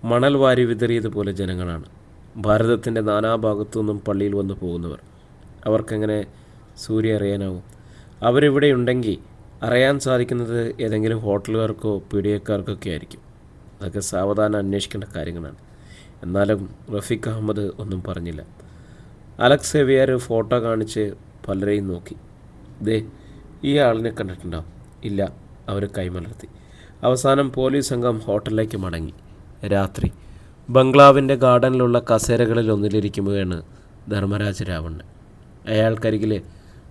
മണൽ വാരി വിതറിയതുപോലെ ജനങ്ങളാണ്. ഭാരതത്തിന്റെ നാനാഭാഗത്തു നിന്നും പള്ളിയിൽ വന്നു പോകുന്നവർ. അവർക്കെങ്ങനെ സൂര്യ അറിയാനാവും? അവരിവിടെ ഉണ്ടെങ്കിൽ അറിയാൻ സാധിക്കുന്നത് ഏതെങ്കിലും ഹോട്ടലുകാർക്കോ പീഡിയക്കാർക്കൊക്കെ ആയിരിക്കും. അതൊക്കെ സാവധാനം അന്വേഷിക്കേണ്ട കാര്യങ്ങളാണ്. എന്നാലും റഫീഖ് അഹമ്മദ് ഒന്നും പറഞ്ഞില്ല. അലക്സ് എവിയർ ഫോട്ടോ കാണിച്ച് പലരെയും നോക്കി. ദേ ഈ ആളിനെ കണ്ടിട്ടുണ്ടോ? ഇല്ല അവർ കൈമലർത്തി. അവസാനം പോലീസ് സംഘം ഹോട്ടലിലേക്ക് മടങ്ങി. രാത്രി. ബംഗ്ലാവിന്റെ ഗാർഡനിലുള്ള കസേരകളിൽ ഒന്നിലിരിക്കുമ്പോഴാണ് ധർമ്മരാജ രാവണൻ. അയാൾക്കരികിൽ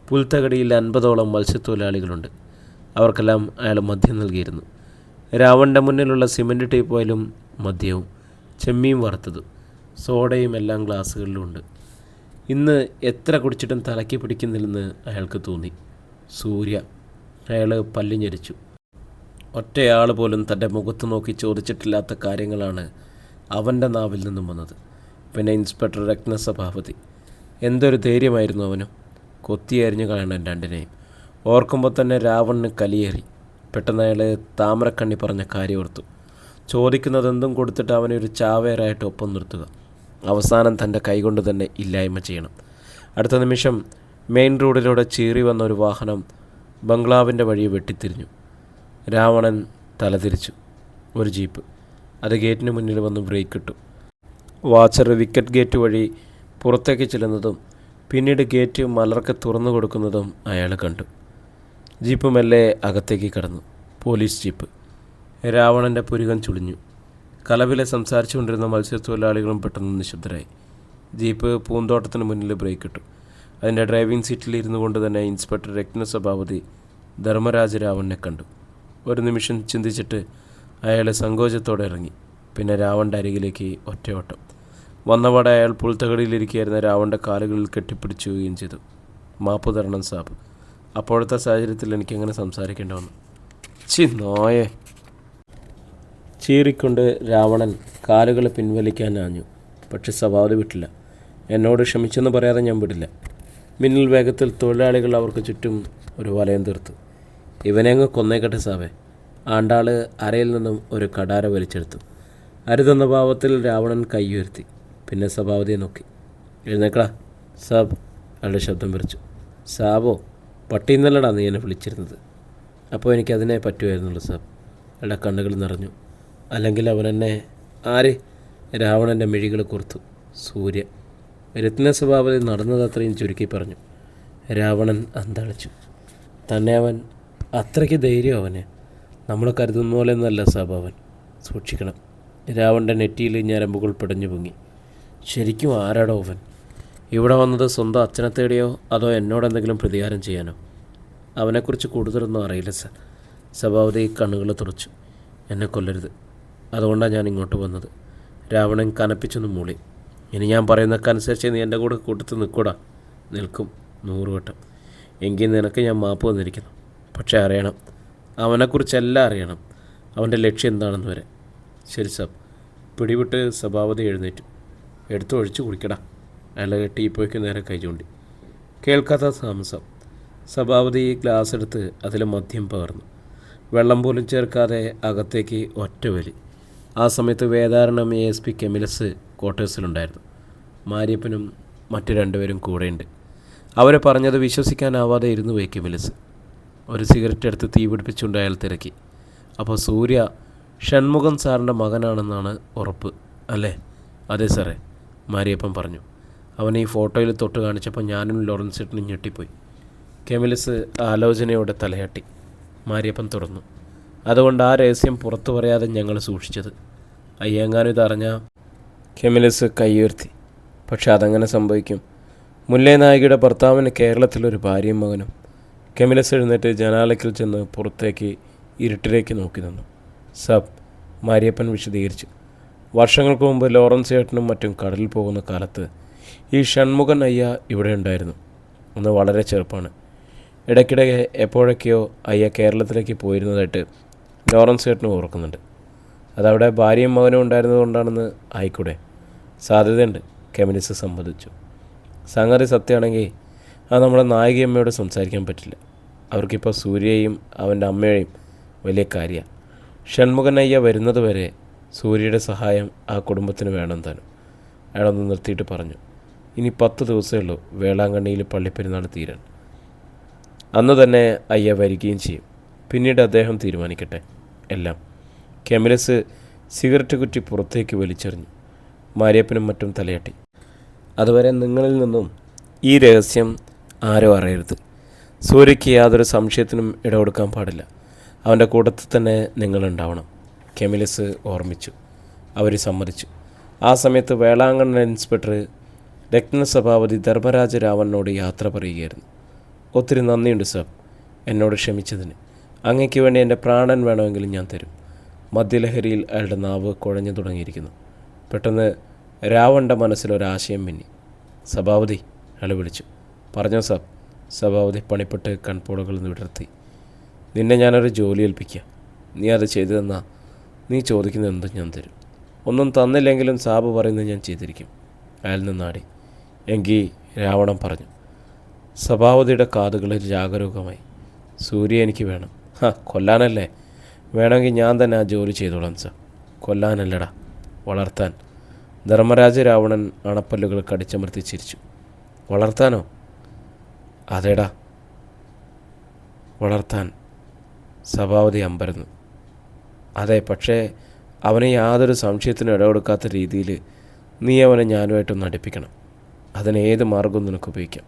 പുൽത്തകടിയിൽ അൻപതോളം മത്സ്യത്തൊഴിലാളികളുണ്ട്. അവർക്കെല്ലാം അയാൾ മദ്യം നൽകിയിരുന്നു. രാവണന്റെ മുന്നിലുള്ള സിമന്റ് ആയാലും മദ്യവും. ചെമ്മീൻ വറുത്തതും. സോഡയും എല്ലാം ഗ്ലാസ്സുകളിലുണ്ട് ഇന്ന് എത്ര കുടിച്ചിട്ടും തലയ്ക്ക് പിടിക്കുന്നില്ലെന്ന് അയാൾക്ക് തോന്നി. സൂര്യ അയാൾ പല്ലിഞ്ഞരിച്ചു. ഒറ്റയാൾ പോലും തന്റെ മുഖത്ത് നോക്കി ചോദിച്ചിട്ടില്ലാത്ത കാര്യങ്ങളാണ് അവന്റെ നാവിൽ നിന്നും വന്നത്. പിന്നെ ഇൻസ്പെക്ടർ രത്നസഭാപതി. എന്തൊരു ധൈര്യമായിരുന്നു അവനും. കൊത്തിയരിഞ്ഞു കളയണം രണ്ടിനെയും. ഓർക്കുമ്പോൾ തന്നെ രാവണിന് കലിയേറി. പെട്ടെന്ന് അയാൾ താമരക്കണ്ണി പറഞ്ഞ കാര്യം ഓർത്തു. ചോദിക്കുന്നതെന്തും കൊടുത്തിട്ട് അവനെ ഒരു ചാവേറായിട്ട് ഒപ്പം നിർത്തുക. അവസാനം തന്റെ കൈകൊണ്ട് തന്നെ ഇല്ലായ്മ ചെയ്യണം. അടുത്ത നിമിഷം മെയിൻ റോഡിലൂടെ ചീറി വന്ന ഒരു വാഹനം ബംഗ്ലാവിന്റെ വഴി വെട്ടിത്തിരിഞ്ഞു. രാവണൻ തലതിരിച്ചു. ഒരു ജീപ്പ്. അത് ഗേറ്റിന് മുന്നിൽ വന്ന് ബ്രേക്ക് ഇട്ടു. വാച്ചർ വിക്കറ്റ് ഗേറ്റ് വഴി പുറത്തേക്ക് ചെല്ലുന്നതും പിന്നീട് ഗേറ്റ് മലർക്ക് തുറന്നു കൊടുക്കുന്നതും അയാൾ കണ്ടു. ജീപ്പ് മെല്ലെ അകത്തേക്ക് കടന്നു. Police jeep. രാവണന്റെ പുരുകം ചുളിഞ്ഞു. കലവിലെ സംസാരിച്ചുകൊണ്ടിരുന്ന മത്സ്യത്തൊഴിലാളികളും പെട്ടെന്ന് നിശബ്ദരായി. ജീപ്പ് പൂന്തോട്ടത്തിന് മുന്നിൽ ബ്രേക്ക് ഇട്ടു അതിന്റെ ഡ്രൈവിംഗ് സീറ്റിൽ ഇരുന്നു കൊണ്ട് തന്നെ ഇൻസ്പെക്ടർ രത്നസഭാപതി ധർമ്മരാജ രാവണനെ കണ്ടു. ഒരു നിമിഷം ചിന്തിച്ചിട്ട് അയാൾ സങ്കോചത്തോടെ ഇറങ്ങി. പിന്നെ രാവണന്റെ അരികിലേക്ക് ഒറ്റയോട്ടം വന്നപാടെ അയാൾ പുൽത്തകടിയിലിരിക്കുകയായിരുന്ന രാവണന്റെ കാലുകളിൽ കെട്ടിപ്പിടിച്ചുകയും ചെയ്തു. മാപ്പ് തരണം സാബ്. അപ്പോഴത്തെ സാഹചര്യത്തിൽ എനിക്കങ്ങനെ സംസാരിക്കേണ്ടി വന്നു. ചി നോയേ. ചീറിക്കൊണ്ട് രാവണൻ കാലുകൾ പിൻവലിക്കാൻ ആഞ്ഞു. പക്ഷെ സ്വഭാവത വിട്ടില്ല. എന്നോട് ക്ഷമിച്ചെന്ന് പറയാതെ ഞാൻ വിടില്ല. മിന്നൽ വേഗത്തിൽ തൊഴിലാളികൾ അവർക്ക് ചുറ്റും ഒരു വലയം തീർത്തു. ഇവനെ അങ്ങ് കൊന്നേക്കട്ടെ സാവേ. ആണ്ടാൾ അരയിൽ നിന്നും ഒരു കടാര വലിച്ചെടുത്തു. അരുതെന്ന ഭാവത്തിൽ രാവണൻ കൈ ഉയർത്തി. പിന്നെ സഭാവതിയെ നോക്കി. എഴുന്നേക്കളാ സാബ് അയാളുടെ ശബ്ദം വിളിച്ചു സാബോ പട്ടിന്നല്ലടാ നീ എന്നെ വിളിച്ചിരുന്നത്. അപ്പോൾ എനിക്കതിനെ പറ്റുമായിരുന്നുള്ളൂ സാർ. അയാളുടെ കണ്ണുകൾ നിറഞ്ഞു. അല്ലെങ്കിൽ അവൻ എന്നെ ആര്? രാവണന്റെ മിഴികൾ കുർത്തു സൂര്യ രത്ന സ്വഭാവത്തിൽ നടന്നത് അത്രയും ചുരുക്കി പറഞ്ഞു. രാവണൻ അന്തളിച്ചു. തന്നെ അവൻ അത്രയ്ക്ക് ധൈര്യം അവന്. നമ്മൾ കരുതുന്ന പോലെ ഒന്നല്ല സ്വഭാവൻ സൂക്ഷിക്കണം. രാവണന്റെ നെറ്റിയിൽ ഞരമ്പുകൾ പിടഞ്ഞു പൊങ്ങി. ശരിക്കും ആരാടോ അവൻ? ഇവിടെ വന്നത് സ്വന്തം അച്ഛനെ തേടിയോ അതോ എന്നോട് എന്തെങ്കിലും പ്രതികാരം ചെയ്യാനോ? അവനെക്കുറിച്ച് കൂടുതലൊന്നും അറിയില്ല സർ. സഭാവതി കണ്ണുകൾ തുറച്ചു. എന്നെ കൊല്ലരുത്. അതുകൊണ്ടാണ് ഞാൻ ഇങ്ങോട്ട് വന്നത്. രാവണൻ കനപ്പിച്ചൊന്ന് മൂളി. ഇനി ഞാൻ പറയുന്നതൊക്കെ അനുസരിച്ച് നീ എന്റെ കൂടെ കൂട്ടത്ത് നിൽക്കൂടാ. നിൽക്കും നൂറ് വട്ടം. എങ്കിൽ നിനക്ക് ഞാൻ മാപ്പ് വന്നിരിക്കുന്നു പക്ഷേ അറിയണം. അവനെക്കുറിച്ചെല്ലാം അറിയണം. അവന്റെ ലക്ഷ്യം എന്താണെന്ന് വരെ. ശരി സാബ് പിടിവിട്ട് സഭാവതി എഴുന്നേറ്റു. എടുത്തു ഒഴിച്ചു കുടിക്കടാ അയാൾ ടീപ്പോയ്ക്ക് നേരെ കൈചൂണ്ടി. കേൾക്കാത്ത താമസം. സഭാപതി ഗ്ലാസ് എടുത്ത് അതിൽ മദ്യം പകർന്നു. വെള്ളം പോലും ചേർക്കാതെ അകത്തേക്ക് ഒറ്റ വലി. ആ സമയത്ത് Vedaranyam A S P Kemilas ക്വാർട്ടേഴ്സിലുണ്ടായിരുന്നു. മാര്യപ്പനും മറ്റു രണ്ടുപേരും കൂടെയുണ്ട്. അവരെ പറഞ്ഞത് വിശ്വസിക്കാനാവാതെ ഇരുന്നു പോയി കെമിലസ്. ഒരു സിഗരറ്റ് എടുത്ത് തീ പിടിപ്പിച്ചുകൊണ്ട് അയാൾ തിരക്കി. അപ്പോൾ സൂര്യ ഷൺമുഖം സാറിന്റെ മകനാണെന്നാണ് ഉറപ്പ് അല്ലേ? അതെ സാറേ മാരിയപ്പൻ പറഞ്ഞു. അവൻ ഈ ഫോട്ടോയിൽ തൊട്ട് കാണിച്ചപ്പോൾ ഞാനും ലോറൻസ് ചേട്ടനും ഞെട്ടിപ്പോയി. കെമിലിസ് ആലോചനയോടെ തലയാട്ടി. മാരിയപ്പൻ തുറന്നു. അതുകൊണ്ട് ആ രഹസ്യം പുറത്തു പറയാതെ ഞങ്ങൾ സൂക്ഷിച്ചത്. അയ്യങ്ങാനും ഇതറിഞ്ഞാൽ കെമിലിസ് കൈയുയർത്തി. പക്ഷെ അതങ്ങനെ സംഭവിക്കും. മുല്ലേ നായികയുടെ ഭർത്താവിന് കേരളത്തിലൊരു ഭാര്യയും മകനും. കെമിലസ് എഴുന്നേറ്റ് ജനാലയ്ക്കൽ ചെന്ന് പുറത്തേക്ക് ഇരുട്ടിലേക്ക് നോക്കി നിന്നു. സബ് മാരിയപ്പൻ വിശദീകരിച്ചു. വർഷങ്ങൾക്ക് മുമ്പ് ലോറൻസ് ഏട്ടനും മറ്റും കടലിൽ പോകുന്ന കാലത്ത് ഈ ഷൺമുഖൻ അയ്യ ഇവിടെ ഉണ്ടായിരുന്നു. അന്ന് വളരെ ചെറുപ്പമാണ് ഇടയ്ക്കിടെ എപ്പോഴൊക്കെയോ അയ്യ കേരളത്തിലേക്ക് പോയിരുന്നതായിട്ട് ലോറൻസ് ചേട്ടന് ഓർക്കുന്നുണ്ട്. അതവിടെ ഭാര്യയും മകനും ഉണ്ടായിരുന്നതുകൊണ്ടാണെന്ന് ആയിക്കൂടെ? സാധ്യതയുണ്ട് കെമിനിസ് സംബന്ധിച്ചു. സംഗതി സത്യമാണെങ്കിൽ അത് നമ്മുടെ നായികയമ്മയോട് സംസാരിക്കാൻ പറ്റില്ല. അവർക്കിപ്പോൾ സൂര്യയെയും അവന്റെ അമ്മയെയും വലിയ കാര്യമാണ്. ഷൺമുഖനയ്യ വരുന്നത് വരെ സൂര്യയുടെ സഹായം ആ കുടുംബത്തിന് വേണം താനും. അയാളൊന്ന് നിർത്തിയിട്ട് പറഞ്ഞു. ഇനി പത്ത് ദിവസമേ ഉള്ളൂ. വേളാങ്കണ്ണിയിൽ പള്ളിപ്പെരുന്നാൾ തീരാൻ. അന്ന് തന്നെ അയ്യ വരികയും ചെയ്യും. പിന്നീട് അദ്ദേഹം തീരുമാനിക്കട്ടെ. എല്ലാം. കെമിലസ് സിഗരറ്റ് കുറ്റി പുറത്തേക്ക് വലിച്ചെറിഞ്ഞു. മാരിയപ്പനും മറ്റും തലയാട്ടി. അതുവരെ നിങ്ങളിൽ നിന്നും ഈ രഹസ്യം ആരോ അറിയരുത്. സൂര്യയ്ക്ക് യാതൊരു സംശയത്തിനും ഇടകൊടുക്കാൻ പാടില്ല. അവന്റെ കൂട്ടത്തിൽ തന്നെ നിങ്ങളുണ്ടാവണം കെമിലസ് ഓർമ്മിച്ചു. അവർ സമ്മതിച്ചു. ആ സമയത്ത് വേളാങ്കണ്ണ ഇൻസ്പെക്ടർ രത്നസഭാപതി ധർമ്മരാജ രാവണനോട് യാത്ര പറയുകയായിരുന്നു. ഒത്തിരി നന്ദിയുണ്ട് സാർ. എന്നോട് ക്ഷമിച്ചതിന്. അങ്ങയ്ക്ക് വേണ്ടി എന്റെ പ്രാണൻ വേണമെങ്കിലും ഞാൻ തരും. മദ്യലഹരിയിൽ അയാളുടെ നാവ് കുഴഞ്ഞു തുടങ്ങിയിരിക്കുന്നു. പെട്ടെന്ന് രാവണന്റെ മനസ്സിലൊരാശയം മിന്നി. സഭാപതി അയാൾ വിളിച്ചു. പറഞ്ഞോ സാബ് സഭാപതി പണിപ്പെട്ട് കൺപോളകൾ വിടർത്തി. നിന്നെ ഞാനൊരു ജോലി ഏൽപ്പിക്കുക നീ അത് ചെയ്തു തന്നാൽ നീ ചോദിക്കുന്നത് എന്തും ഞാൻ തരും. ഒന്നും തന്നില്ലെങ്കിലും സാബ് പറയുന്നത് ഞാൻ ചെയ്തിരിക്കും. അയാൾ നിന്നാടി എങ്കിൽ രാവണൻ പറഞ്ഞു സഭാവതിയുടെ കാതുകളിൽ ജാഗരൂകമായി. സൂര്യ എനിക്ക് വേണം. ഹാ കൊല്ലാനല്ലേ? വേണമെങ്കിൽ ഞാൻ തന്നെ ആ ജോലി ചെയ്തോളാം സർ. കൊല്ലാനല്ലടാ വളർത്താൻ. ധർമ്മരാജ രാവണൻ അണപ്പല്ലുകൾ കടിച്ചമർത്തി ചിരിച്ചു. വളർത്താനോ? അതേടാ വളർത്താൻ. സഭാവതി അമ്പരന്നു. അതെ പക്ഷേ അവനെ യാതൊരു സംശയത്തിനും ഇടപെടുക്കാത്ത രീതിയിൽ നീ അവനെ ഞാനുമായിട്ടൊന്ന് അടുപ്പിക്കണം. അതിന് ഏത് മാർഗവും നിനക്ക് ഉപയോഗിക്കാം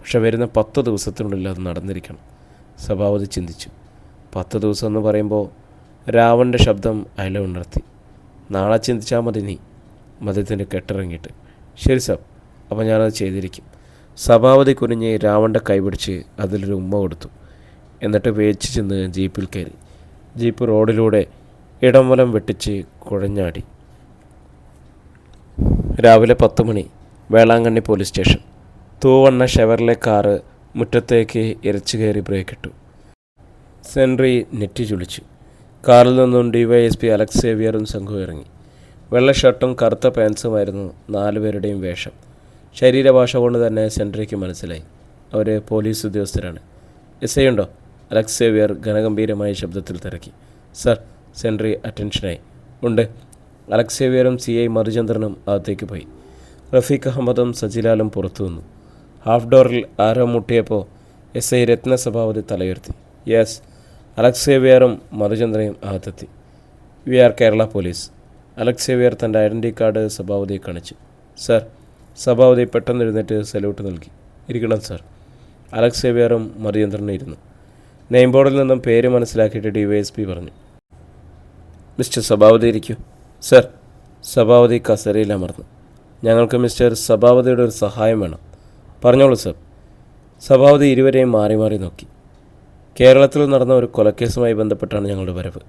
പക്ഷെ വരുന്ന പത്ത് ദിവസത്തിനുള്ളിൽ അത് നടന്നിരിക്കണം. സ്വഭാവത്തിൽ ചിന്തിച്ചു. പത്ത് ദിവസം എന്ന് പറയുമ്പോൾ രാവണന്റെ ശബ്ദം അയല ഉണർത്തി. നാളെ ചിന്തിച്ചാൽ മതി നീ. മദ്യത്തിന്റെ കെട്ടിറങ്ങിയിട്ട്. ശരി സാർ. അപ്പോൾ ഞാനത് ചെയ്തിരിക്കും. സഭാവതി കുനിഞ്ഞ് രാവണന്റെ കൈപിടിച്ച് അതിലൊരു ഉമ്മ കൊടുത്തു. എന്നിട്ട് വേച്ച് ചെന്ന് ജീപ്പിൽ കയറി. ജീപ്പ് റോഡിലൂടെ ഇടംവലം വെട്ടിച്ച് കുഴഞ്ഞാടി. രാവിലെ പത്ത് മണി. Velankanni police station. തൂവണ്ണ Chevrolet car മുറ്റത്തേക്ക് ഇരച്ചു കയറി ബ്രേക്കിട്ടു സെൻറി നെറ്റി ചുളിച്ചു. കാറിൽ നിന്നും ഡിവൈഎസ്പി അലക്സ് സേവിയറും സംഘവും ഇറങ്ങി. വെള്ള ഷർട്ടും കറുത്ത പാൻസുമായിരുന്നു നാലുപേരുടെയും വേഷം. ശരീരഭാഷ കൊണ്ട് തന്നെ സെൻട്രിക്ക് മനസ്സിലായി. അവർ പോലീസ് ഉദ്യോഗസ്ഥരാണ്. എസ് ഐ ഉണ്ടോ? അലക്സ് സേവിയർ ഘനഗംഭീരമായ ശബ്ദത്തിൽ തിരക്കി. സർ സെൻട്രി അറ്റൻഷനായി. ഉണ്ട്. അലക്സ് സേവിയറും സി ഐ മധുചന്ദ്രനും അകത്തേക്ക് പോയി. റഫീഖ് അഹമ്മദും സജിലാലും പുറത്തു വന്നു. ഹാഫ് ഡോറിൽ ആരോ മുട്ടിയപ്പോൾ എസ് ഐ രത്നസഭാവതി തലയുയർത്തി. യെസ് അലക്സേവിയറും മധുചന്ദ്രയും അകത്തെത്തി. We are Kerala police. Alex Xavier തന്റെ ഐഡന്റി കാർഡ് സഭാവതിയെ കാണിച്ചു. സർ സഭാവതി പെട്ടെന്ന് എഴുന്നേറ്റ് സല്യൂട്ട് നൽകി. ഇരിക്കണം സർ. അലക്സേവിയറും മധുചന്ദ്രനും ഇരുന്നു. നെയിം ബോർഡിൽ നിന്നും പേര് മനസ്സിലാക്കിയിട്ട് ഡി വൈ എസ് പി പറഞ്ഞു. മിസ്റ്റർ സഭാവതി ഇരിക്കൂ. സർ സഭാവതി കസേരയിൽ അമർന്നു. ഞങ്ങൾക്ക് മിസ്റ്റർ സഭാവതിയുടെ ഒരു സഹായം വേണം. പറഞ്ഞോളൂ സർ. സഭാവതി ഇരുവരെയും മാറി മാറി നോക്കി. കേരളത്തിൽ നടന്ന ഒരു കൊലക്കേസുമായി ബന്ധപ്പെട്ടാണ് ഞങ്ങളുടെ വരവ്.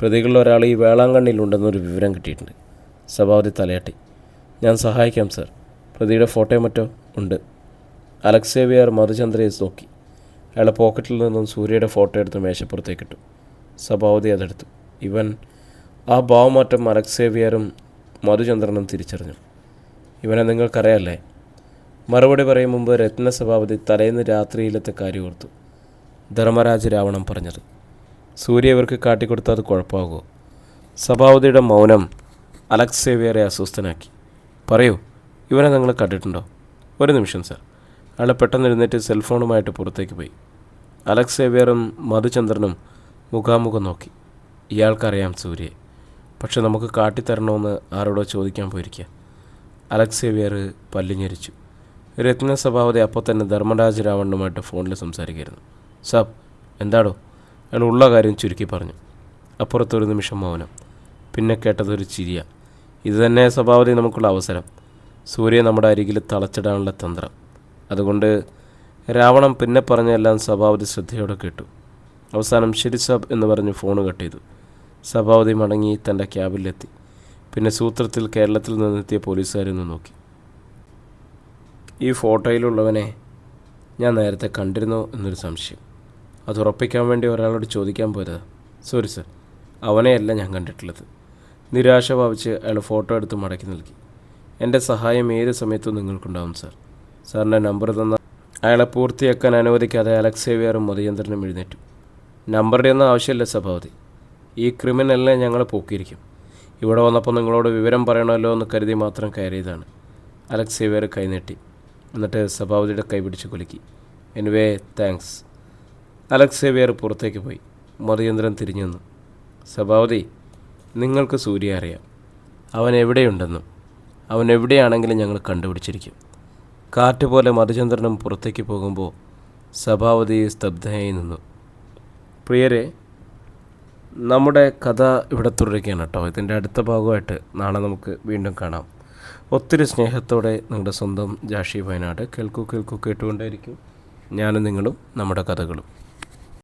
പ്രതികളിൽ ഒരാൾ ഈ വേളാങ്കണ്ണിയിലുണ്ടെന്നൊരു വിവരം കിട്ടിയിട്ടുണ്ട്. സഭാവതി തലയാട്ടി. ഞാൻ സഹായിക്കാം സർ. പ്രതിയുടെ ഫോട്ടോ മറ്റോ ഉണ്ട്. അലക്സേവിയർ മധുചന്ദ്രയെ നോക്കി. അയാളെ പോക്കറ്റിൽ നിന്നും സൂര്യയുടെ ഫോട്ടോ എടുത്ത് മേശപ്പുറത്തേക്ക് മേശപ്പുറത്തേക്കിട്ടു സഭാവതി അതെടുത്തു. ഇവൻ ആ ഭാവമാറ്റം അലക്സേവിയറും മധുചന്ദ്രനും തിരിച്ചറിഞ്ഞു. ഇവനെ നിങ്ങൾക്കറിയാല്ലേ? മറുപടി പറയും മുമ്പ് രത്നസഭാപതി തലേന്ന് രാത്രിയിലത്തെ കാര്യം ഓർത്തു. ധർമ്മരാജ രാവണം പറഞ്ഞത് സൂര്യ ഇവർക്ക് കാട്ടിക്കൊടുത്താൽ അത് കുഴപ്പമാകുമോ? സഭാപതിയുടെ മൗനം അലക്സേവിയറെ അസ്വസ്ഥനാക്കി. പറയൂ ഇവനെ നിങ്ങൾ കണ്ടിട്ടുണ്ടോ? ഒരു നിമിഷം സാർ. അയാൾ പെട്ടെന്ന് എഴുന്നേറ്റ് സെൽഫോണുമായിട്ട് പുറത്തേക്ക് പോയി. അലക്സേവിയറും മധുചന്ദ്രനും മുഖാമുഖം നോക്കി. ഇയാൾക്കറിയാം സൂര്യയെ പക്ഷെ നമുക്ക് കാട്ടിത്തരണമെന്ന് ആരോടോ ചോദിക്കാൻ പോയിരിക്കുക അലക്സേവിയർ പല്ലിഞ്ഞരിച്ചു. രത്ന അപ്പോൾ തന്നെ ധർമ്മരാജ് രാവണനുമായിട്ട് ഫോണിൽ സംസാരിക്കുകയായിരുന്നു സാബ് എന്താടോ? അയാൾ ഉള്ള കാര്യം ചുരുക്കി പറഞ്ഞു. അപ്പുറത്തൊരു നിമിഷം മൗനം. പിന്നെ കേട്ടതൊരു ചിരിയ. ഇത് തന്നെ സഭാവതി നമുക്കുള്ള അവസരം. സൂര്യ നമ്മുടെ അരികിൽ തളച്ചിടാനുള്ള തന്ത്രം. അതുകൊണ്ട് രാവണൻ പിന്നെ പറഞ്ഞെല്ലാം സഭാവതി ശ്രദ്ധയോടെ കേട്ടു. അവസാനം ശരി സാബ് എന്ന് പറഞ്ഞ് ഫോൺ കട്ട് ചെയ്തു. സ്വഭാവതി മടങ്ങി തന്റെ ക്യാബിലെത്തി. പിന്നെ സൂത്രത്തിൽ കേരളത്തിൽ നിന്നെത്തിയ പോലീസുകാരൊന്ന് നോക്കി. ഈ ഫോട്ടോയിലുള്ളവനെ ഞാൻ നേരത്തെ കണ്ടിരുന്നു എന്നൊരു സംശയം. അത് ഉറപ്പിക്കാൻ വേണ്ടി ഒരാളോട് ചോദിക്കാൻ പോയതാ. സോറി സർ അവനെയല്ല ഞാൻ കണ്ടിട്ടുള്ളത്. നിരാശ ഭാവിച്ച് അയാൾ ഫോട്ടോ എടുത്ത് മടക്കി നൽകി. എന്റെ സഹായം ഏത് സമയത്തും നിങ്ങൾക്കുണ്ടാവും സർ. സാറിന്റെ നമ്പർ തന്ന അയാളെ പൂർത്തിയാക്കാൻ അനുവദിക്കാതെ അലക്സേവിയറും മതിയന്ത്രനും എഴുന്നേറ്റു. നമ്പറുടെ ഒന്നും ആവശ്യമില്ല സഭാവതി ഈ ക്രിമിനലിനെ ഞങ്ങൾ പോക്കിയിരിക്കും. ഇവിടെ വന്നപ്പോൾ നിങ്ങളോട് വിവരം പറയണമല്ലോ എന്ന് കരുതി മാത്രം കയറിയതാണ്. അലക്സേവിയർ കൈനീട്ടി എന്നിട്ട് സഭാപതിയുടെ കൈ പിടിച്ച് കുലുക്കി. Anyway thanks. അലക്സ് സേവിയർ പുറത്തേക്ക് പോയി. മധുചന്ദ്രൻ തിരിഞ്ഞു നിന്നു. സഭാപതി നിങ്ങൾക്ക് സൂര്യ അറിയാം. അവൻ എവിടെയുണ്ടെന്നും അവൻ എവിടെയാണെങ്കിലും ഞങ്ങൾ കണ്ടുപിടിച്ചിരിക്കും. കാറ്റ് പോലെ മധുചന്ദ്രനും പുറത്തേക്ക് പോകുമ്പോൾ സഭാവതി സ്തബ്ധയായി നിന്നു. പ്രിയരെ നമ്മുടെ കഥ ഇവിടെ തുടരുകയാണ് കേട്ടോ. ഇതിന്റെ അടുത്ത ഭാഗമായിട്ട് നാളെ നമുക്ക് വീണ്ടും കാണാം. ഒത്തിരി സ്നേഹത്തോടെ നിങ്ങളുടെ സ്വന്തം ജാഷി വയനാട് കേൾക്കൂ കേൾക്കൂ കേട്ടുകൊണ്ടേയിരിക്കും. ഞാനും നിങ്ങളും നമ്മുടെ കഥകളും.